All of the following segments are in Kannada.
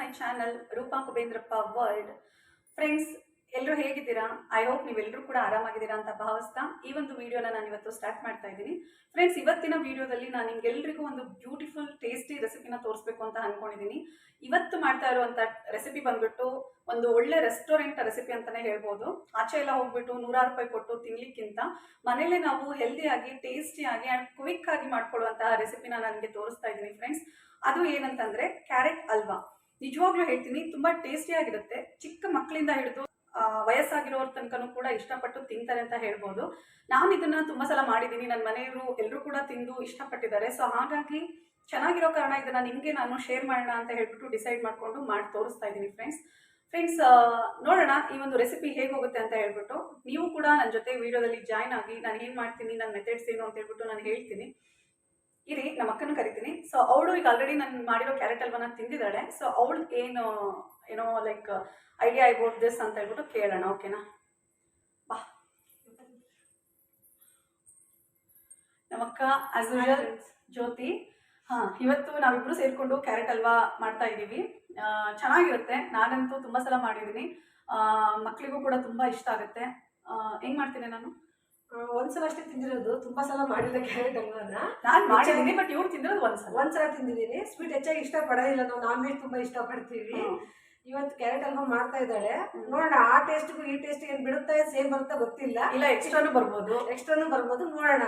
My channel Roopa Kubendrappa world friends ಎಲ್ಲರೂ ಹೇಗಿದ್ದೀರಾ? ಐ ಹೋಪ್ ನೀವೆಲ್ಲರೂ ಕೂಡ ಆರಾಮಾಗಿದ್ದೀರಾ ಅಂತ ಭಾವಿಸ್ತಾ ಈ ಒಂದು ವಿಡಿಯೋನ ನಾನು ಇವತ್ತು ಸ್ಟಾರ್ಟ್ ಮಾಡ್ತಾ ಇದ್ದೀನಿ. ಫ್ರೆಂಡ್ಸ್ ಇವತ್ತಿನ ವಿಡಿಯೋದಲ್ಲಿ ನಾನು ನಿಮ್ಗೆಲ್ರಿಗೂ ಒಂದು ಬ್ಯೂಟಿಫುಲ್ ಟೇಸ್ಟಿ ರೆಸಿಪಿನ ತೋರಿಸ್ಬೇಕು ಅಂತ ಅನ್ಕೊಂಡಿದ್ದೀನಿ. ಇವತ್ತು ಮಾಡ್ತಾ ಇರುವಂತ ರೆಸಿಪಿ ಬಂದ್ಬಿಟ್ಟು ಒಂದು ಒಳ್ಳೆ ರೆಸ್ಟೋರೆಂಟ್ ರೆಸಿಪಿ ಅಂತಾನೆ ಹೇಳ್ಬೋದು. ಆಚೆ ಎಲ್ಲ ಹೋಗ್ಬಿಟ್ಟು ನೂರಾರು ರೂಪಾಯಿ ಕೊಟ್ಟು ತಿನ್ಲಿಕ್ಕಿಂತ ಮನೇಲೆ ನಾವು ಹೆಲ್ದಿಯಾಗಿ ಟೇಸ್ಟಿಯಾಗಿ ಆ್ಯಂಡ್ ಕ್ವಿಕ್ ಆಗಿ ಮಾಡ್ಕೊಳ್ಳುವಂತಹ ರೆಸಿಪಿನ ನನಗೆ ತೋರಿಸ್ತಾ ಇದ್ದೀನಿ ಫ್ರೆಂಡ್ಸ್ ಅದು ಏನಂತಂದ್ರೆ ಕ್ಯಾರೆಟ್ ಅಲ್ವಾ? ನಿಜವಾಗ್ಲೂ ಹೇಳ್ತೀನಿ, ತುಂಬಾ ಟೇಸ್ಟಿ ಆಗಿರುತ್ತೆ. ಚಿಕ್ಕ ಮಕ್ಕಳಿಂದ ಹಿಡಿದು ವಯಸ್ಸಾಗಿರೋರ್ ತನಕನೂ ಕೂಡ ಇಷ್ಟಪಟ್ಟು ತಿಂತಾರೆ ಅಂತ ಹೇಳ್ಬೋದು. ನಾನು ಇದನ್ನ ತುಂಬಾ ಸಲ ಮಾಡಿದ್ದೀನಿ ನನ್ನ ಮನೆಯವರು ಎಲ್ಲರೂ ಕೂಡ ತಿಂದು ಇಷ್ಟಪಟ್ಟಿದ್ದಾರೆ. ಸೊ ಹಾಗಾಗಿ ಚೆನ್ನಾಗಿರೋ ಕಾರಣ ಇದನ್ನ ನಿಮಗೆ ನಾನು ಶೇರ್ ಮಾಡೋಣ ಅಂತ ಹೇಳ್ಬಿಟ್ಟು ಡಿಸೈಡ್ ಮಾಡ್ಕೊಂಡು ಮಾಡಿ, ತೋರಿಸ್ತಾ ಇದ್ದೀನಿ ಫ್ರೆಂಡ್ಸ್ ಫ್ರೆಂಡ್ಸ್ ನೋಡೋಣ ಈ ಒಂದು ರೆಸಿಪಿ ಹೇಗೆ ಹೋಗುತ್ತೆ ಅಂತ ಹೇಳ್ಬಿಟ್ಟು. ನೀವು ಕೂಡ ನನ್ನ ಜೊತೆ ವಿಡಿಯೋದಲ್ಲಿ ಜಾಯ್ನ್ ಆಗಿ ನಾನು ಏನು ಮಾಡ್ತೀನಿ ನನ್ನ ಮೆಥಡ್ಸ್ ಏನು ಅಂತ ಹೇಳ್ಬಿಟ್ಟು ನಾನು ಹೇಳ್ತೀನಿ. ಇರಿ ನಮ್ಮ ಅಕ್ಕನ ಕರಿತೀನಿ. ಸೊ ಅವಳು ಈಗ ಆಲ್ರೆಡಿ ನಾನು ಮಾಡಿರೋ ಕ್ಯಾರೆಟ್ ಅಲ್ವನ ತಿಂದಿದ್ದಾಳೆ. ಸೊ ಅವಳು ಏನು, ಏನೋ ಲೈಕ್ ಐಡಿಯಾ ಅಬೌಟ್ ದಿಸ್ ಅಂತ ಹೇಳ್ಬಿಟ್ಟು ಕೇಳೋಣ ಓಕೆನಾ ಬಾ. ನಮ್ಮಕ್ಕ ಆಸ್ ಯೂಶಲ್ ಜ್ಯೋತಿ. ಹಾ, ಇವತ್ತು ನಾವಿಬ್ರು ಸೇರ್ಕೊಂಡು ಕ್ಯಾರೆಟ್ ಅಲ್ವಾ ಮಾಡ್ತಾ ಇದ್ದೀವಿ. ಚೆನ್ನಾಗಿರುತ್ತೆ. ನಾನಂತೂ ತುಂಬಾ ಸಲ ಮಾಡಿದ್ದೀನಿ. ಮಕ್ಕಳಿಗೂ ಕೂಡ ತುಂಬಾ ಇಷ್ಟ ಆಗುತ್ತೆ. ಹೆಂಗ್ ಮಾಡ್ತೀನಿ ನಾನು? ಒಂದ್ಸಲ ಅಷ್ಟೇ ತಿಂದಿರೋದು. ತುಂಬಾ ಸಲ ಮಾಡಿಲ್ಲ ಕ್ಯಾರೆಟ್ ಹಲ್ವಾನ ನಾನು ಮಾಡಿದ್ದೀನಿ ಬಟ್ ಇವ್ರು ತಿಂದಿರೋದು ಒಂದ್ಸಲ. ಒಂದ್ಸಲ ತಿಂದಿದ್ದೀನಿ. ಸ್ವೀಟ್ ಹೆಚ್ಚಾಗಿ ಇಷ್ಟ ಪಡೋದಿಲ್ಲ ನಾವು ನಾನ್ ವೆಜ್ ತುಂಬಾ ಇಷ್ಟ ಪಡ್ತೀವಿ. ಇವತ್ತು ಕ್ಯಾರೆಟ್ ಹಲ್ವಾ ಮಾಡ್ತಾ ಇದ್ದಾಳೆ. ನೋಡೋಣ ಆ ಟೇಸ್ಟ್ ಈ ಟೇಸ್ಟ್ ಏನ್ ಬಿಡುತ್ತೆ ಸೇಮ್ ಬರುತ್ತಾ ಗೊತ್ತಿಲ್ಲ. ಇಲ್ಲ ಎಕ್ಸ್ಟ್ರಾನು ಬರ್ಬೋದು. ಎಕ್ಸ್ಟ್ರಾನು ಬರ್ಬೋದು ನೋಡೋಣ.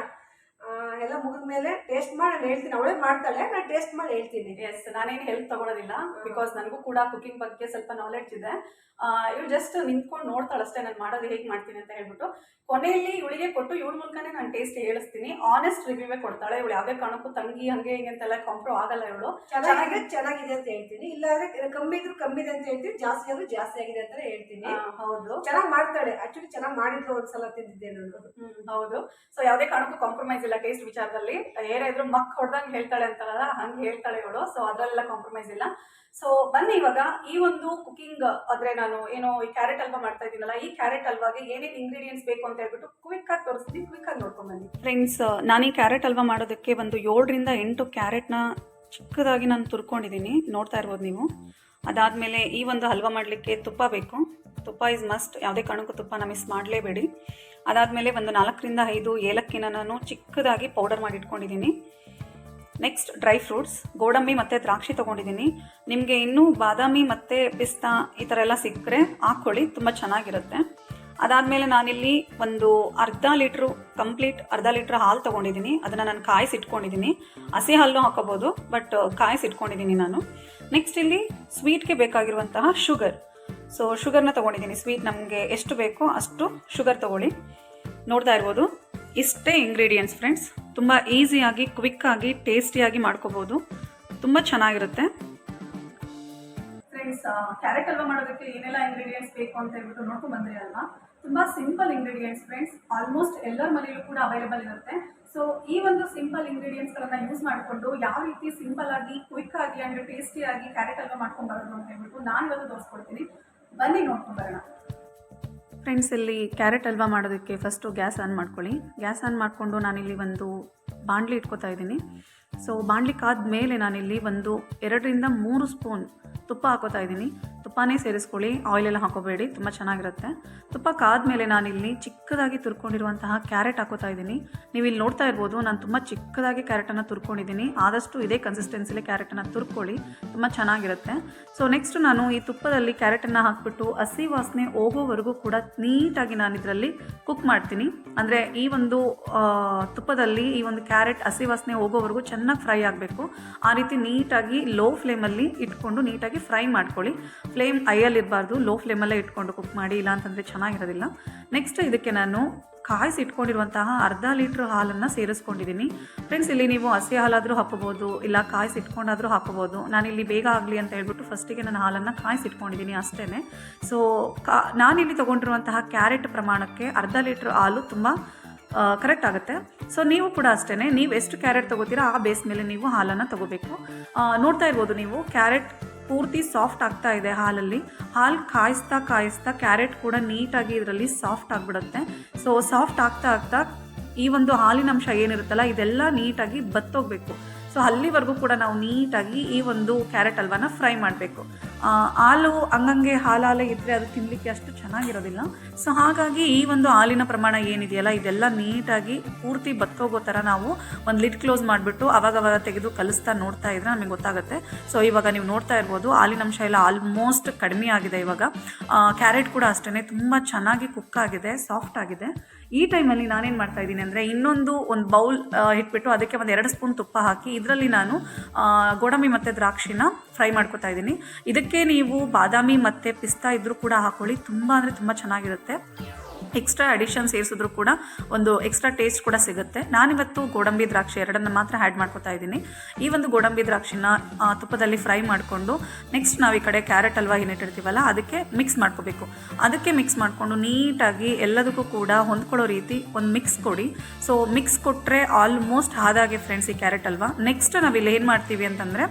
ಎಲ್ಲ ಮುಗಿದ್ಮೇಲೆ ಟೇಸ್ಟ್ ಮಾಡಿ ನಾನು ಹೇಳ್ತೀನಿ. ಅವಳೇ ಮಾಡ್ತಾಳೆ ನಾನು ಟೇಸ್ಟ್ ಮಾಡಿ ಹೇಳ್ತೀನಿ. ಎಸ್ ನಾನೇನು ಹೆಲ್ಪ್ ತಗೊಳೋದಿಲ್ಲ. ಬಿಕಾಸ್ ನನಗೂ ಕೂಡ ಕುಕಿಂಗ್ ಬಗ್ಗೆ ಸ್ವಲ್ಪ ನಾಲೆಡ್ಜ್ ಇದೆ. ಇವಳು ಜಸ್ಟ್ ನಿಂತ್ಕೊಂಡು ನೋಡ್ತಾಳೆ ಅಷ್ಟೇ ನಾನು ಮಾಡೋದು ಹೇಗೆ ಮಾಡ್ತೀನಿ ಅಂತ ಹೇಳ್ಬಿಟ್ಟು. ಕೊನೆಯಲ್ಲಿ ಇವಳಿಗೆ ಕೊಟ್ಟು ಇವಳ ಮೂಲಕನೇ ನಾನು ಟೇಸ್ಟ್ ಹೇಳಿಸ್ತೀನಿ. ಆನೆಸ್ಟ್ ರಿವ್ಯೂವೇ ಕೊಡ್ತಾಳೆ. ಇವಳು ಯಾವುದೇ ಕಾರಣಕ್ಕೂ ತಂಗಿ ಹಂಗೆ ಹಿಂಗೆ ಅಂತೆಲ್ಲ ಕಾಂಪ್ರೋ ಆಗಲ್ಲ ಇವಳು. ಚೆನ್ನಾಗಿದೆ ಚೆನ್ನಾಗಿದೆ ಅಂತ ಹೇಳ್ತೀನಿ. ಇಲ್ಲ ಅಂದ್ರೆ ಕಮ್ಮಿ ಇದ್ರು ಕಮ್ಮಿ ಇದೆ ಅಂತ ಹೇಳ್ತೀನಿ. ಜಾಸ್ತಿ ಆದ್ರೂ ಜಾಸ್ತಿ ಆಗಿದೆ ಅಂತ ಹೇಳ್ತೀನಿ. ಹೌದು. ಚೆನ್ನಾಗಿ ಮಾಡ್ತಾಳೆ. ಆಕ್ಚುಲಿ ಚೆನ್ನಾಗಿ ಮಾಡಿದ್ರು ಒಂದ್ಸಲ ತಿಂದಿದ್ದೆ ನಾನು. ಹೌದು. ಸೊ ಯಾವುದೇ ಕಾರಣಕ್ಕೂ ಕಾಂಪ್ರಮೈಸ್ ಇಲ್ಲ. ಟೇಸ್ಟ್ ವಿಚಾರದಲ್ಲಿ, ಏನೇ ಇದ್ರು ಮಕ್ ಹೊಡೆದಂಗೆ ಹೇಳ್ತಾಳೆ ಅಂತಾರಲ್ಲ, ಹಂಗೆ ಹೇಳ್ತಾಳೆ ಇವಳು. ಸೊ ಅದರಲ್ಲೆಲ್ಲ ಕಾಂಪ್ರಮೈಸ್ ಇಲ್ಲ. ಸೊ ಬನ್ನಿ ಇವಾಗ, ಈ ಒಂದು ಕುಕಿಂಗ್ ಅಂದ್ರೆ ನಾನು ಏನೋ ಈ ಕ್ಯಾರೆಟ್ ಹಲ್ವಾ ಮಾಡ್ತಾ ಇದ್ದೀನಲ್ಲ, ಈ ಕ್ಯಾರೆಟ್ ಹಲ್ವಾಗೆ ಏನೇನು ಇಂಗ್ರೀಡಿಯೆಂಟ್ಸ್ ಬೇಕು ಅಂತ ಹೇಳ್ಬಿಟ್ಟು ಕ್ವಿಕ್ ಆಗಿ ತೋರಿಸ್ತೀನಿ ಕ್ವಿಕ್ ಆಗಿ ನೋಡ್ಕೊಂಡ್ಬನ್ನಿ ಫ್ರೆಂಡ್ಸ್ ನಾನು ಈ ಕ್ಯಾರೆಟ್ ಹಲ್ವಾ ಮಾಡೋದಕ್ಕೆ ಒಂದು ಏಳರಿಂದ ಎಂಟು ಕ್ಯಾರೆಟ್ನ ಚಿಕ್ಕದಾಗಿ ನಾನು ತುರ್ಕೊಂಡಿದ್ದೀನಿ. ನೋಡ್ತಾ ಇರ್ಬೋದು ನೀವು. ಅದಾದ್ಮೇಲೆ ಈ ಒಂದು ಹಲ್ವಾ ಮಾಡಲಿಕ್ಕೆ ತುಪ್ಪ ಬೇಕು. ತುಪ್ಪ ಇಸ್ ಮಸ್ಟ್ ಯಾವುದೇ ಕಾರಣಕ್ಕೂ ತುಪ್ಪನ ಮಿಸ್ ಮಾಡಲೇಬೇಡಿ. ಅದಾದಮೇಲೆ ಒಂದು ನಾಲ್ಕರಿಂದ ಐದು ಏಲಕ್ಕಿನ ನಾನು ಚಿಕ್ಕದಾಗಿ ಪೌಡರ್ ಮಾಡಿ ಇಟ್ಕೊಂಡಿದ್ದೀನಿ. ನೆಕ್ಸ್ಟ್ ಡ್ರೈ ಫ್ರೂಟ್ಸ್ ಗೋಡಂಬಿ ಮತ್ತು ದ್ರಾಕ್ಷಿ ತೊಗೊಂಡಿದ್ದೀನಿ. ನಿಮಗೆ ಇನ್ನೂ ಬಾದಾಮಿ ಮತ್ತು ಪಿಸ್ತಾ ಈ ಥರ ಎಲ್ಲ ಸಿಕ್ಕರೆ ಹಾಕ್ಕೊಳ್ಳಿ ತುಂಬ ಚೆನ್ನಾಗಿರುತ್ತೆ. ಅದಾದಮೇಲೆ ನಾನಿಲ್ಲಿ ಒಂದು ಅರ್ಧ ಲೀಟ್ರು, ಕಂಪ್ಲೀಟ್ ಅರ್ಧ ಲೀಟ್ರ್ ಹಾಲು ತೊಗೊಂಡಿದ್ದೀನಿ. ಅದನ್ನು ನಾನು ಕಾಯಿಸಿಟ್ಕೊಂಡಿದ್ದೀನಿ ಹಸಿ ಹಾಲು ಹಾಕೋಬೋದು, ಬಟ್ ಕಾಯಿಸಿಟ್ಕೊಂಡಿದ್ದೀನಿ ನಾನು. ನೆಕ್ಸ್ಟ್ ಇಲ್ಲಿ ಸ್ವೀಟ್ಗೆ ಬೇಕಾಗಿರುವಂತಹ ಶುಗರ್ ಸೊ ಶುಗರ್ನ ತೊಗೊಂಡಿದ್ದೀನಿ. ಸ್ವೀಟ್ ನಮಗೆ ಎಷ್ಟು ಬೇಕೋ ಅಷ್ಟು ಶುಗರ್ ತೊಗೊಳ್ಳಿ. ನೋಡ್ತಾ ಇರ್ಬೋದು. ಇಷ್ಟೇ ಇಂಗ್ರೀಡಿಯೆಂಟ್ಸ್ ಫ್ರೆಂಡ್ಸ್ ತುಂಬ ಈಸಿಯಾಗಿ ಕ್ವಿಕ್ಕಾಗಿ ಟೇಸ್ಟಿಯಾಗಿ ಮಾಡ್ಕೋಬೋದು. ತುಂಬ ಚೆನ್ನಾಗಿರುತ್ತೆ. ಫ್ರೆಂಡ್ಸ್ ಕ್ಯಾರೆಟ್ ಹಲ್ವಾ ಮಾಡೋದಕ್ಕೆ ಏನೆಲ್ಲ ಇಂಗ್ರೀಡಿಯೆಂಟ್ಸ್ ಬೇಕು ಅಂತ ಹೇಳ್ಬಿಟ್ಟು ನೋಡ್ಕೊಂಡು ಬಂದ್ರಿ ಅಲ್ವಾ? ತುಂಬ ಸಿಂಪಲ್ ಇಂಗ್ರೀಡಿಯೆಂಟ್ಸ್ ಫ್ರೆಂಡ್ಸ್ ಆಲ್ಮೋಸ್ಟ್ ಎಲ್ಲರ ಮನೆಯಲ್ಲೂ ಕೂಡ ಅವೈಲೇಬಲ್ ಇರುತ್ತೆ. ಸೊ ಈ ಒಂದು ಸಿಂಪಲ್ ಇಂಗ್ರೀಡಿಯೆಂಟ್ಸ್ಗಳನ್ನ ಯೂಸ್ ಮಾಡಿಕೊಂಡು ಯಾವ ರೀತಿ ಸಿಂಪಲ್ ಆಗಿ ಕ್ವಿಕ್ ಆಗಿ, ಅಂದರೆ ಟೇಸ್ಟಿಯಾಗಿ ಕ್ಯಾರೆಟ್ ಹಲ್ವಾ ಮಾಡ್ಕೊಂಡು ಬರೋದು ಅಂತ ಹೇಳ್ಬಿಟ್ಟು ನಾನು ಇವತ್ತು ತೋರಿಸ್ಕೊಡ್ತೀನಿ. ಬನ್ನಿ ನೋಡ್ಕೊಂಡು ಬರೋಣ. ಫ್ರೆಂಡ್ಸ್ ಇಲ್ಲಿ ಕ್ಯಾರೆಟ್ ಹಲ್ವಾ ಮಾಡೋದಕ್ಕೆ ಫಸ್ಟು ಗ್ಯಾಸ್ ಆನ್ ಮಾಡ್ಕೊಳ್ಳಿ. ಗ್ಯಾಸ್ ಆನ್ ಮಾಡಿಕೊಂಡು ನಾನಿಲ್ಲಿ ಒಂದು ಬಾಣಲಿ ಇಟ್ಕೋತಾ ಇದ್ದೀನಿ. ಸೊ ಬಾಣಲಿ ಕಾದ್ಮೇಲೆ ನಾನಿಲ್ಲಿ ಒಂದು ಎರಡರಿಂದ ಮೂರು ಸ್ಪೂನ್ ತುಪ್ಪ ಹಾಕೋತಾ ಇದ್ದೀನಿ. ತುಪ್ಪನೇ ಸೇರಿಸ್ಕೊಳ್ಳಿ. ಆಯಿಲೆಲ್ಲ ಹಾಕೋಬೇಡಿ. ತುಂಬ ಚೆನ್ನಾಗಿರುತ್ತೆ. ತುಪ್ಪ ಕಾದ್ಮೇಲೆ ನಾನಿಲ್ಲಿ ಚಿಕ್ಕದಾಗಿ ತುರ್ಕೊಂಡಿರುವಂತಹ ಕ್ಯಾರೆಟ್ ಹಾಕೋತಾ ಇದ್ದೀನಿ. ನೀವು ಇಲ್ಲಿ ನೋಡ್ತಾ ಇರ್ಬೋದು, ನಾನು ತುಂಬ ಚಿಕ್ಕದಾಗಿ ಕ್ಯಾರೆಟನ್ನು ತುರ್ಕೊಂಡಿದ್ದೀನಿ. ಆದಷ್ಟು ಇದೇ ಕನ್ಸಿಸ್ಟೆನ್ಸಿಲಿ ಕ್ಯಾರೆಟನ್ನು ತುರ್ಕೊಳ್ಳಿ. ತುಂಬ ಚೆನ್ನಾಗಿರುತ್ತೆ. ಸೊ ನೆಕ್ಸ್ಟ್ ನಾನು ಈ ತುಪ್ಪದಲ್ಲಿ ಕ್ಯಾರೆಟನ್ನು ಹಾಕ್ಬಿಟ್ಟು ಹಸಿ ವಾಸನೆ ಹೋಗೋವರೆಗೂ ಕೂಡ ನೀಟಾಗಿ ನಾನು ಇದರಲ್ಲಿ ಕುಕ್ ಮಾಡ್ತೀನಿ. ಅಂದರೆ ಈ ಒಂದು ತುಪ್ಪದಲ್ಲಿ ಈ ಒಂದು ಕ್ಯಾರೆಟ್ ಹಸಿ ವಾಸನೆ ಹೋಗೋವರೆಗೂ ಚೆನ್ನಾಗಿ ಫ್ರೈ ಆಗಬೇಕು. ಆ ರೀತಿ ನೀಟಾಗಿ ಲೋ ಫ್ಲೇಮಲ್ಲಿ ಇಟ್ಕೊಂಡು ನೀಟಾಗಿ ಫ್ರೈ ಮಾಡ್ಕೊಳ್ಳಿ. ಫ್ಲೇಮ್ ಐಯಲ್ಲಿ ಇರಬಾರ್ದು ಲೋ ಫ್ಲೇಮಲ್ಲೇ ಇಟ್ಕೊಂಡು ಕುಕ್ ಮಾಡಿ ಇಲ್ಲ ಅಂತಂದರೆ ಚೆನ್ನಾಗಿರೋದಿಲ್ಲ. ನೆಕ್ಸ್ಟ್ ಇದಕ್ಕೆ ನಾನು ಕಾಯಿಸಿ ಇಟ್ಕೊಂಡಿರುವಂತಹ ಅರ್ಧ ಲೀಟ್ರ್ ಹಾಲನ್ನು ಸೇರಿಸ್ಕೊಂಡಿದ್ದೀನಿ. ಫ್ರೆಂಡ್ಸ್ ಇಲ್ಲಿ ನೀವು ಹಸಿ ಹಾಲಾದರೂ ಹಾಕೋಬೋದು ಇಲ್ಲ ಕಾಯಿಸಿ ಇಟ್ಕೊಂಡಾದರೂ ಹಾಕೋಬೋದು ನಾನಿಲ್ಲಿ ಬೇಗ ಆಗಲಿ ಅಂತ ಹೇಳ್ಬಿಟ್ಟು ಫಸ್ಟಿಗೆ ನಾನು ಹಾಲನ್ನು ಕಾಯಿಸಿ ಇಟ್ಕೊಂಡಿದ್ದೀನಿ ಅಷ್ಟೇ ಸೊ ಕಾ, ನಾನಿಲ್ಲಿ ತೊಗೊಂಡಿರುವಂತಹ ಕ್ಯಾರೆಟ್ ಪ್ರಮಾಣಕ್ಕೆ ಅರ್ಧ ಲೀಟ್ರ್ ಹಾಲು ತುಂಬ ಕರೆಕ್ಟ್ ಆಗುತ್ತೆ. ಸೊ ನೀವು ಕೂಡ ಅಷ್ಟೇ ನೀವು ಎಷ್ಟು ಕ್ಯಾರೆಟ್ ತೊಗೋತೀರಾ, ಆ ಬೇಸ್ ಮೇಲೆ ನೀವು ಹಾಲನ್ನು ತೊಗೋಬೇಕು. ನೋಡ್ತಾ ಇರ್ಬೋದು ನೀವು ಕ್ಯಾರೆಟ್ ಪೂರ್ತಿ ಸಾಫ್ಟ್ ಆಗ್ತಾ ಇದೆ ಹಾಲಲ್ಲಿ. ಹಾಲು ಕಾಯಿಸ್ತಾ ಕಾಯಿಸ್ತಾ ಕ್ಯಾರೆಟ್ ಕೂಡ ನೀಟಾಗಿ ಇದರಲ್ಲಿ ಸಾಫ್ಟ್ ಆಗಿಬಿಡುತ್ತೆ. ಸೊ ಸಾಫ್ಟ್ ಆಗ್ತಾ ಆಗ್ತಾ ಈ ಒಂದು ಹಾಲಿನ ಅಂಶ ಏನಿರುತ್ತಲ್ಲ, ಇದೆಲ್ಲ ನೀಟಾಗಿ ಬತ್ತೋಗಬೇಕು. ಸೊ ಅಲ್ಲಿವರೆಗೂ ಕೂಡ ನಾವು ನೀಟಾಗಿ ಈ ಒಂದು ಕ್ಯಾರೆಟ್ ಹಲ್ವಾನ ಫ್ರೈ ಮಾಡಬೇಕು. ಹಾಲು ಹಂಗಂಗೆ ಹಾಲು ಹಾಲೇ ಇದ್ದರೆ ಅದು ತಿನ್ನಲಿಕ್ಕೆ ಅಷ್ಟು ಚೆನ್ನಾಗಿರೋದಿಲ್ಲ. ಸೊ ಹಾಗಾಗಿ ಈ ಒಂದು ಹಾಲಿನ ಪ್ರಮಾಣ ಏನಿದೆಯಲ್ಲ, ಇದೆಲ್ಲ ನೀಟಾಗಿ ಪೂರ್ತಿ ಬತ್ಕೋಗೋ ಥರ ನಾವು ಒಂದು ಲಿಡ್ ಕ್ಲೋಸ್ ಮಾಡಿಬಿಟ್ಟು ಅವಾಗವಾಗ ತೆಗೆದು ಕಲಿಸ್ತಾ ನೋಡ್ತಾ ಇದ್ರೆ ನಮಗೆ ಗೊತ್ತಾಗುತ್ತೆ. ಸೊ ಇವಾಗ ನೀವು ನೋಡ್ತಾ ಇರ್ಬೋದು, ಹಾಲಿನ ಅಂಶ ಎಲ್ಲ ಆಲ್ಮೋಸ್ಟ್ ಕಡಿಮೆ ಆಗಿದೆ ಇವಾಗ. ಕ್ಯಾರೆಟ್ ಕೂಡ ಅಷ್ಟೇ ತುಂಬ ಚೆನ್ನಾಗಿ ಕುಕ್ ಆಗಿದೆ ಸಾಫ್ಟ್ ಆಗಿದೆ. ಈ ಟೈಮಲ್ಲಿ ನಾನೇನು ಮಾಡ್ತಾ ಇದ್ದೀನಿ ಅಂದರೆ ಇನ್ನೊಂದು ಒಂದು ಬೌಲ್ ಇಟ್ಬಿಟ್ಟು ಅದಕ್ಕೆ ಒಂದು ಎರಡು ಸ್ಪೂನ್ ತುಪ್ಪ ಹಾಕಿ ಇದರಲ್ಲಿ ನಾನು ಗೋಡಂಬಿ ಮತ್ತು ದ್ರಾಕ್ಷಿನ ಫ್ರೈ ಮಾಡ್ಕೊತಾ ಇದ್ದೀನಿ. ಇದಕ್ಕೆ ನೀವು ಬಾದಾಮಿ ಮತ್ತು ಪಿಸ್ತಾ ಇದ್ದರೂ ಕೂಡ ಹಾಕೊಳ್ಳಿ. ತುಂಬ ಅಂದರೆ ತುಂಬ ಚೆನ್ನಾಗಿರುತ್ತೆ. ಎಕ್ಸ್ಟ್ರಾ ಅಡಿಷನ್ ಸೇರಿಸಿದ್ರು ಕೂಡ ಒಂದು ಎಕ್ಸ್ಟ್ರಾ ಟೇಸ್ಟ್ ಕೂಡ ಸಿಗುತ್ತೆ. ನಾನಿವತ್ತು ಗೋಡಂಬಿ ದ್ರಾಕ್ಷಿ ಎರಡನ್ನು ಮಾತ್ರ ಆ್ಯಡ್ ಮಾಡ್ಕೊತಾ ಇದ್ದೀನಿ. ಈ ಒಂದು ಗೋಡಂಬಿ ದ್ರಾಕ್ಷಿನ ತುಪ್ಪದಲ್ಲಿ ಫ್ರೈ ಮಾಡಿಕೊಂಡು ನೆಕ್ಸ್ಟ್ ನಾವು ಈ ಕಡೆ ಕ್ಯಾರೆಟ್ ಹಲ್ವಾ ಏನಿಟ್ಟಿರ್ತೀವಲ್ಲ ಅದಕ್ಕೆ ಮಿಕ್ಸ್ ಮಾಡ್ಕೋಬೇಕು. ಅದಕ್ಕೆ ಮಿಕ್ಸ್ ಮಾಡಿಕೊಂಡು ನೀಟಾಗಿ ಎಲ್ಲದಕ್ಕೂ ಕೂಡ ಹೊಂದ್ಕೊಳ್ಳೋ ರೀತಿ ಒಂದು ಮಿಕ್ಸ್ ಕೊಡಿ. ಸೊ ಮಿಕ್ಸ್ ಕೊಟ್ಟರೆ ಆಲ್ಮೋಸ್ಟ್ ಆದಾಗೆ ಫ್ರೆಂಡ್ಸ್ ಈ ಕ್ಯಾರೆಟ್ ಹಲ್ವಾ. ನೆಕ್ಸ್ಟ್ ನಾವಿಲ್ಲಿ ಏನು ಮಾಡ್ತೀವಿ ಅಂತಂದರೆ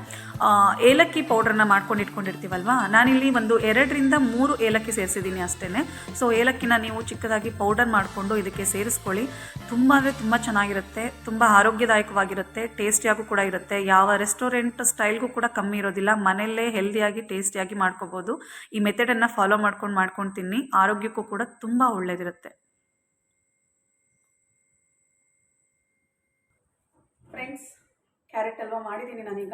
ಏಲಕ್ಕಿ ಪೌಡ್ರನ್ನ ಮಾಡ್ಕೊಂಡು ಇಟ್ಕೊಂಡಿರ್ತೀವಲ್ವಾ, ನಾನಿಲ್ಲಿ ಒಂದು ಎರಡರಿಂದ ಮೂರು ಏಲಕ್ಕಿ ಸೇರಿಸಿದ್ದೀನಿ ಅಷ್ಟೇ ಸೊ ಏಲಕ್ಕಿನ ನೀವು ಚಿಕ್ಕದಾಗಿ ಪೌಡರ್ ಮಾಡಿಕೊಂಡು ಇದಕ್ಕೆ ಸೇರಿಸ್ಕೊಳ್ಳಿ. ತುಂಬ ಅಂದರೆ ತುಂಬ ಚೆನ್ನಾಗಿರುತ್ತೆ. ತುಂಬ ಆರೋಗ್ಯದಾಯಕವಾಗಿರುತ್ತೆ. ಟೇಸ್ಟಿಯಾಗೂ ಕೂಡ ಇರುತ್ತೆ. ಯಾವ ರೆಸ್ಟೋರೆಂಟ್ ಸ್ಟೈಲ್ಗೂ ಕೂಡ ಕಮ್ಮಿ ಇರೋದಿಲ್ಲ. ಮನೆಯಲ್ಲೇ ಹೆಲ್ದಿಯಾಗಿ ಟೇಸ್ಟಿಯಾಗಿ ಮಾಡ್ಕೋಬೋದು. ಈ ಮೆಥಡನ್ನು ಫಾಲೋ ಮಾಡ್ಕೊಂಡು ಮಾಡ್ಕೊಂಡು ತಿನ್ನಿ ಆರೋಗ್ಯಕ್ಕೂ ಕೂಡ ತುಂಬ ಒಳ್ಳೆಯದಿರುತ್ತೆ ಫ್ರೆಂಡ್ಸ್ ಕ್ಯಾರೆಟ್ ಹಲ್ವಾ ಮಾಡಿದ್ದೀನಿ ನಾನೀಗ.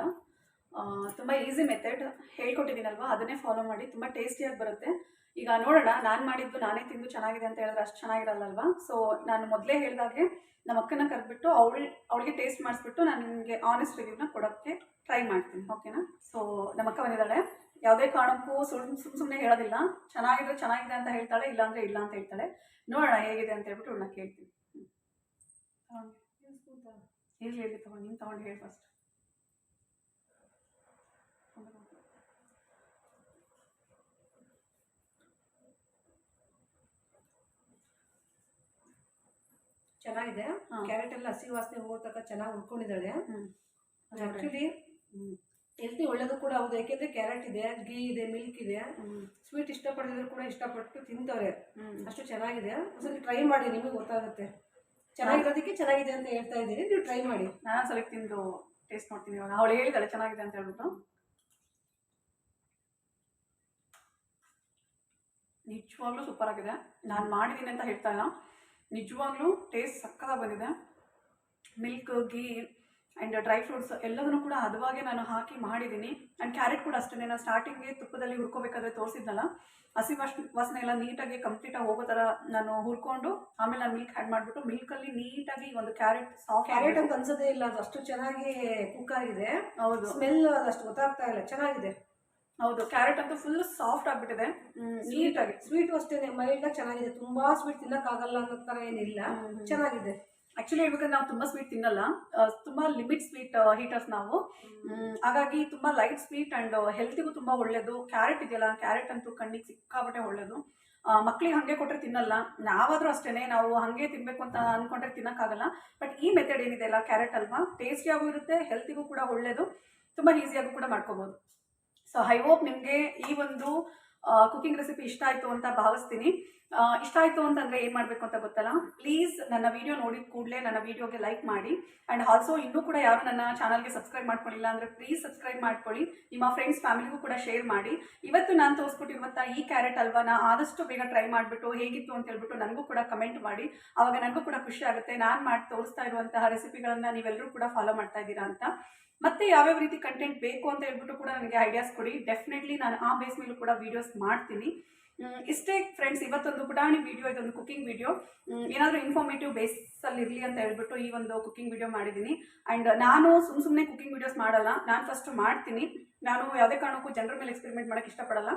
ತುಂಬ ಈಸಿ ಮೆಥಡ್ ಹೇಳ್ಕೊಟ್ಟಿದ್ದೀನಲ್ವಾ? ಅದನ್ನೇ ಫಾಲೋ ಮಾಡಿ. ತುಂಬ ಟೇಸ್ಟಿಯಾಗಿ ಬರುತ್ತೆ. ಈಗ ನೋಡೋಣ ನಾನು ಮಾಡಿದ್ದು ನಾನೇ ತಿಂದು ಚೆನ್ನಾಗಿದೆ ಅಂತ ಹೇಳಿದ್ರೆ ಅಷ್ಟು ಚೆನ್ನಾಗಿರಲ್ಲಲ್ವಾ? ಸೊ ನಾನು ಮೊದಲೇ ಹೇಳಿದಾಗೆ ನಮ್ಮ ಅಕ್ಕನ ಕರೆದ್ಬಿಟ್ಟು ಅವಳು ಅವಳಿಗೆ ಟೇಸ್ಟ್ ಮಾಡಿಸ್ಬಿಟ್ಟು ನಾನು ನಿಮಗೆ ಆನೆಸ್ಟ್ ರಿವ್ಯೂನ ಕೊಡೋಕ್ಕೆ ಟ್ರೈ ಮಾಡ್ತೀನಿ ಓಕೆನಾ ಸೊ ನಮ್ಮ ಅಕ್ಕ ಬಂದಿದ್ದಾಳೆ. ಯಾವುದೇ ಕಾರಣಕ್ಕೂ ಸುಳ್ಳು ಸುಮ್ಮ ಸುಮ್ಮನೆ ಹೇಳೋದಿಲ್ಲ. ಚೆನ್ನಾಗಿದ್ರೆ ಚೆನ್ನಾಗಿದೆ ಅಂತ ಹೇಳ್ತಾಳೆ ಇಲ್ಲಾಂದರೆ ಇಲ್ಲ ಅಂತ ಹೇಳ್ತಾಳೆ. ನೋಡೋಣ ಹೇಗಿದೆ ಅಂತ ಹೇಳ್ಬಿಟ್ಟು ಅವಳನ್ನ ಕೇಳ್ತೀನಿ. ಇರಲಿ ಇರಲಿ ತಗೊಂಡು ನೀನು ತಗೊಂಡು ಹೇಳಿ ಫಸ್ಟ್ ಚೆನ್ನಾಗಿದೆ ಹಾ. ಕ್ಯಾರೆಟ್ ಎಲ್ಲ ಹಸಿ ವಾಸನೆ ಹೋಗೋ ತನಕ ಚೆನ್ನಾಗಿ ಉಳ್ಕೊಂಡಿದ್ದಾಳೆ ಹ್ಮ್. ಆಕ್ಚುಲಿ ಹೆಲ್ತಿ ಒಳ್ಳೇದು ಕೂಡ ಹೌದು. ಯಾಕೆಂದ್ರೆ ಕ್ಯಾರೆಟ್ ಇದೆ ಗೀ ಇದೆ ಮಿಲ್ಕ್ ಇದೆ. ಸ್ವೀಟ್ ಇಷ್ಟಪಡಿದ್ರು ಕೂಡ ಇಷ್ಟಪಟ್ಟು ತಿಂತವ್ರೆ. ಅಷ್ಟು ಚೆನ್ನಾಗಿದೆ. ಒಂದ್ಸಲ ಟ್ರೈ ಮಾಡಿ ನಿಮಗೆ ಗೊತ್ತಾಗುತ್ತೆ. ಚೆನ್ನಾಗಿರೋದಕ್ಕೆ ಚೆನ್ನಾಗಿದೆ ಅಂತ ಹೇಳ್ತಾ ಇದ್ದೀನಿ. ನೀವು ಟ್ರೈ ಮಾಡಿ. ನಾನು ಸಲ ತಿಂದು ಟೇಸ್ಟ್ ಮಾಡ್ತೀನಿ ಇವಾಗ. ಅವಳು ಹೇಳಿದಾಳೆ ಚೆನ್ನಾಗಿದೆ ಅಂತ ಹೇಳ್ಬಿಟ್ಟು. ನಿಜವಾಗ್ಲೂ ಸೂಪರ್ ಆಗಿದೆ. ನಾನು ಮಾಡಿದ್ದೀನಿ ಅಂತ ಹೇಳ್ತಾ ಇಲ್ಲ. ನಿಜವಾಗ್ಲೂ ಟೇಸ್ಟ್ ಸಕ್ಕದ ಬಂದಿದೆ. Milk ghee and dry fruits ಎಲ್ಲದನ್ನು ಕೂಡ ಹದವಾಗೆ ನಾನು ಹಾಕಿ ಮಾಡಿದ್ದೀನಿ. ಆ್ಯಂಡ್ ಕ್ಯಾರೆಟ್ ಕೂಡ ಅಷ್ಟೇ ನಾನು ಸ್ಟಾರ್ಟಿಂಗ್ಗೆ ತುಪ್ಪದಲ್ಲಿ ಹುರ್ಕೋಬೇಕಾದ್ರೆ ತೋರಿಸಿದ್ನಲ್ಲ ಹಸಿ ವಾಸ್ ವಾಸನೆ ಎಲ್ಲ ನೀಟಾಗಿ ಕಂಪ್ಲೀಟಾಗಿ ಹೋಗೋ ಥರ ನಾನು ಹುರ್ಕೊಂಡು ಆಮೇಲೆ ನಾನು ಮಿಲ್ಕ್ ಆ್ಯಡ್ ಮಾಡಿಬಿಟ್ಟು ಮಿಲ್ಕಲ್ಲಿ ನೀಟಾಗಿ ಒಂದು ಕ್ಯಾರೆಟ್ ಸಾಫ್ಟ್ ಕ್ಯಾರೆಟ್ ಅಂತ ಅನ್ಸೋದೇ ಇಲ್ಲ ಅದು ಅಷ್ಟು ಚೆನ್ನಾಗಿ ಕುಕ್ ಆಗಿದೆ. ಹೌದು. ಸ್ಮೆಲ್ ಅದಷ್ಟು ಗೊತ್ತಾಗ್ತಾ ಇಲ್ಲ ಚೆನ್ನಾಗಿದೆ. ಹೌದು ಕ್ಯಾರೆಟ್ ಅಂತೂ ಫುಲ್ ಸಾಫ್ಟ್ ಆಗ್ಬಿಟ್ಟಿದೆ. ನೀಟಾಗಿ. ಸ್ವೀಟ್ ಅಷ್ಟೇ ಮೈಲ್ಡ್ ಚೆನ್ನಾಗಿದೆ. ತುಂಬಾ ಸ್ವೀಟ್ ತಿನ್ನಕ್ಕಾಗಲ್ಲ ಅನ್ನೋ ತರ ಏನಿಲ್ಲ. ಚೆನ್ನಾಗಿದೆ. ಆಕ್ಚುಲಿ ಹೇಳ್ಬೇಕಂದ್ರೆ ನಾವು ತುಂಬಾ ಸ್ವೀಟ್ ತಿನ್ನಲ್ಲ. ತುಂಬಾ ಲಿಮಿಟ್ ಸ್ವೀಟ್ ಹೀಟರ್ಸ್ ನಾವು. ಹಾಗಾಗಿ ತುಂಬಾ ಲೈಟ್ ಸ್ವೀಟ್ ಅಂಡ್ ಹೆಲ್ತಿಗೂ ತುಂಬಾ ಒಳ್ಳೇದು. ಕ್ಯಾರೆಟ್ ಇದೆಯಲ್ಲ ಕ್ಯಾರೆಟ್ ಅಂತೂ ಕಣ್ಣಿಗೆ ಸಿಕ್ಕಾಪಟ್ಟೆ ಒಳ್ಳೇದು. ಮಕ್ಳಿಗೆ ಹಾಗೆ ಕೊಟ್ಟರೆ ತಿನ್ನಲ್ಲ. ನಾವಾದ್ರೂ ಅಷ್ಟೇ ನಾವು ಹಾಗೆ ತಿನ್ಬೇಕು ಅಂತ ಅನ್ಕೊಂಡ್ರೆ ತಿನ್ನಕ್ಕಾಗಲ್ಲ. ಬಟ್ ಈ ಮೆಥಡ್ ಏನಿದೆ ಅಲ್ಲ ಕ್ಯಾರೆಟ್ ಅಲ್ವಾ? ಟೇಸ್ಟಿ ಟೇಸ್ಟಿಯಾಗೂ ಇರುತ್ತೆ ಹೆಲ್ತಿಗೂ ಕೂಡ ಒಳ್ಳೇದು. ತುಂಬಾ ಈಸಿಯಾಗೂ ಕೂಡ ಮಾಡ್ಕೋಬೋದು. ಸೊ ಐ ಹೋಪ್ ನಿಮಗೆ ಈ ಒಂದು ಕುಕಿಂಗ್ ರೆಸಿಪಿ ಇಷ್ಟ ಆಯಿತು ಅಂತ ಭಾವಿಸ್ತೀನಿ. ಇಷ್ಟ ಆಯಿತು ಅಂತಂದರೆ ಏನು ಮಾಡಬೇಕು ಅಂತ ಗೊತ್ತಲ್ಲ? ಪ್ಲೀಸ್ ನನ್ನ ವಿಡಿಯೋ ನೋಡಿದ ಕೂಡಲೇ ನನ್ನ ವಿಡಿಯೋಗೆ ಲೈಕ್ ಮಾಡಿ. ಆ್ಯಂಡ್ ಆಲ್ಸೋ ಇನ್ನೂ ಕೂಡ ಯಾರು ನನ್ನ ಚಾನಲ್ಗೆ ಸಬ್ಸ್ಕ್ರೈಬ್ ಮಾಡ್ಕೊಳ್ಳಿಲ್ಲ ಅಂದರೆ ಪ್ಲೀಸ್ ಸಬ್ಸ್ಕ್ರೈಬ್ ಮಾಡ್ಕೊಳ್ಳಿ. ನಿಮ್ಮ ಫ್ರೆಂಡ್ಸ್ ಫ್ಯಾಮಿಲಿಗೂ ಕೂಡ ಶೇರ್ ಮಾಡಿ. ಇವತ್ತು ನಾನು ತೋರಿಸ್ಕೊಟ್ಟಿರುವಂಥ ಈ ಕ್ಯಾರೆಟ್ ಅಲ್ವಾನ ಆದಷ್ಟು ಬೇಗ ಟ್ರೈ ಮಾಡಿಬಿಟ್ಟು ಹೇಗಿತ್ತು ಅಂತ ಹೇಳ್ಬಿಟ್ಟು ನನಗೂ ಕೂಡ ಕಮೆಂಟ್ ಮಾಡಿ. ಆವಾಗ ನನಗೂ ಕೂಡ ಖುಷಿ ಆಗುತ್ತೆ. ನಾನು ಮಾಡಿ, ತೋರಿಸ್ತಾ ಇರುವಂತಹ ರೆಸಿಪಿಗಳನ್ನು ನೀವೆಲ್ಲರೂ ಕೂಡ ಫಾಲೋ ಮಾಡ್ತಾ ಇದ್ದೀರಾ ಅಂತ. ಮತ್ತೆ ಯಾವ್ಯಾವ ರೀತಿ ಕಂಟೆಂಟ್ ಬೇಕು ಅಂತ ಹೇಳ್ಬಿಟ್ಟು ಕೂಡ ನನಗೆ ಐಡಿಯಾಸ್ ಕೊಡಿ. ಡೆಫಿನೆಟ್ಲಿ ನಾನು ಆ ಬೇಸ್ ಮೇಲೂ ಕೂಡ ವೀಡಿಯೋಸ್ ಮಾಡ್ತೀನಿ. ಇಷ್ಟೇ ಫ್ರೆಂಡ್ಸ್ ಇವತ್ತೊಂದು ಪುಟಾಣಿ ವಿಡಿಯೋ ಇದೊಂದು ಕುಕಿಂಗ್ ವಿಡಿಯೋ ಏನಾದರೂ ಇನ್ಫಾರ್ಮೇಟಿವ್ ಬೇಸಲ್ಲಿ ಇರಲಿ ಅಂತ ಹೇಳ್ಬಿಟ್ಟು ಈ ಒಂದು ಕುಕಿಂಗ್ ವಿಡಿಯೋ ಮಾಡಿದ್ದೀನಿ. ಆ್ಯಂಡ್ ನಾನು ಸುಮ್ ಸುಮ್ಮನೆ ಕುಕಿಂಗ್ ವಿಡಿಯೋಸ್ ಮಾಡಲ್ಲ. ನಾನು ಫಸ್ಟ್ ಮಾಡ್ತೀನಿ. ನಾನು ಯಾವುದೇ ಕಾರಣಕ್ಕೂ ಜನರ ಮೇಲೆ ಎಕ್ಸ್ಪೆರಿಮೆಂಟ್ ಮಾಡೋಕ್ಕೆ ಇಷ್ಟಪಡಲ್ಲ.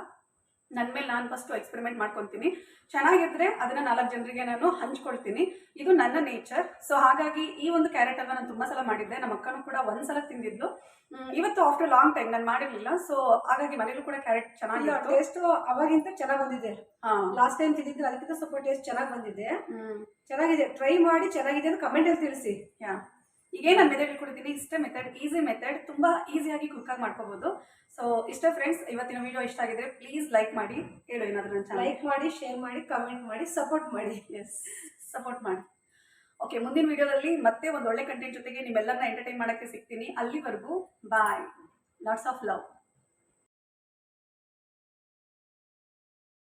ನನ್ನ ಮೇಲೆ ನಾನು ಫಸ್ಟು ಎಕ್ಸ್ಪೆರಿಮೆಂಟ್ ಮಾಡ್ಕೊತೀನಿ. ಚೆನ್ನಾಗಿದ್ರೆ ಅದನ್ನ ನಾಲ್ಕು ಜನರಿಗೆ ನಾನು ಹಂಚ್ಕೊಳ್ತೀನಿ. ಇದು ನನ್ನ ನೇಚರ್ ಸೊ ಹಾಗಾಗಿ ಈ ಒಂದು ಕ್ಯಾರೆಟ್ ಅನ್ನ ನಾನು ತುಂಬ ಸಲ ಮಾಡಿದ್ದೆ. ನಮ್ಮ ಅಕ್ಕನೂ ಕೂಡ ಒಂದ್ಸಲ ತಿಂದಿದ್ಲು. ಇವತ್ತು ಆಫ್ಟರ್ ಲಾಂಗ್ ಟೈಮ್ ನಾನು ಮಾಡಿರಲಿಲ್ಲ. ಸೊ ಹಾಗಾಗಿ ಮನೇಲೂ ಕೂಡ ಕ್ಯಾರೆಟ್ ಚೆನ್ನಾಗಿ ಟೇಸ್ಟ್ ಅವಾಗಿಂತ ಚೆನ್ನಾಗಿ ಬಂದಿದೆ. ಹಾಂ. ಲಾಸ್ಟ್ ಟೈಮ್ ತಿಂದಿದ್ರೆ ಅದಕ್ಕಿಂತ ಸ್ವಲ್ಪ ಟೇಸ್ಟ್ ಚೆನ್ನಾಗಿ ಬಂದಿದೆ. ಚೆನ್ನಾಗಿದೆ. ಟ್ರೈ ಮಾಡಿ ಚೆನ್ನಾಗಿದೆ ಅಂತ ಕಮೆಂಟ್ ಅಲ್ಲಿ ತಿಳಿಸಿ. ಯಾ ಈಗೇ ನಾನು ಮೆಥಡ್ ಹೇಳ್ಕೊಡ್ತೀನಿ ಇಷ್ಟೇ ಮೆಥಡ್ ಈಸಿ ಮೆಥಡ್ ತುಂಬ ಈಸಿಯಾಗಿ ಕುಕ್ಕಾಗಿ ಮಾಡ್ಕೋಬೋದು. ಸೊ ಇಷ್ಟೇ ಫ್ರೆಂಡ್ಸ್ ಇವತ್ತಿನ ವಿಡಿಯೋ ಇಷ್ಟ ಆಗಿದ್ರೆ ಪ್ಲೀಸ್ ಲೈಕ್ ಮಾಡಿ ಹೇಳು ಏನಾದರೂ ನನ್ನ ಲೈಕ್ ಮಾಡಿ ಶೇರ್ ಮಾಡಿ ಕಮೆಂಟ್ ಮಾಡಿ ಸಪೋರ್ಟ್ ಮಾಡಿ. ಎಸ್ ಸಪೋರ್ಟ್ ಮಾಡಿ. ಓಕೆ ಮುಂದಿನ ವಿಡಿಯೋದಲ್ಲಿ ಮತ್ತೆ ಒಂದು ಒಳ್ಳೆ ಕಂಟೆಂಟ್ ಜೊತೆಗೆ ನಿಮ್ಮೆಲ್ಲರನ್ನ ಎಂಟರ್ಟೈನ್ ಮಾಡೋಕ್ಕೆ ಸಿಗ್ತೀನಿ. ಅಲ್ಲಿವರೆಗೂ ಬಾಯ್ ಲಾಟ್ಸ್ ಆಫ್ ಲವ್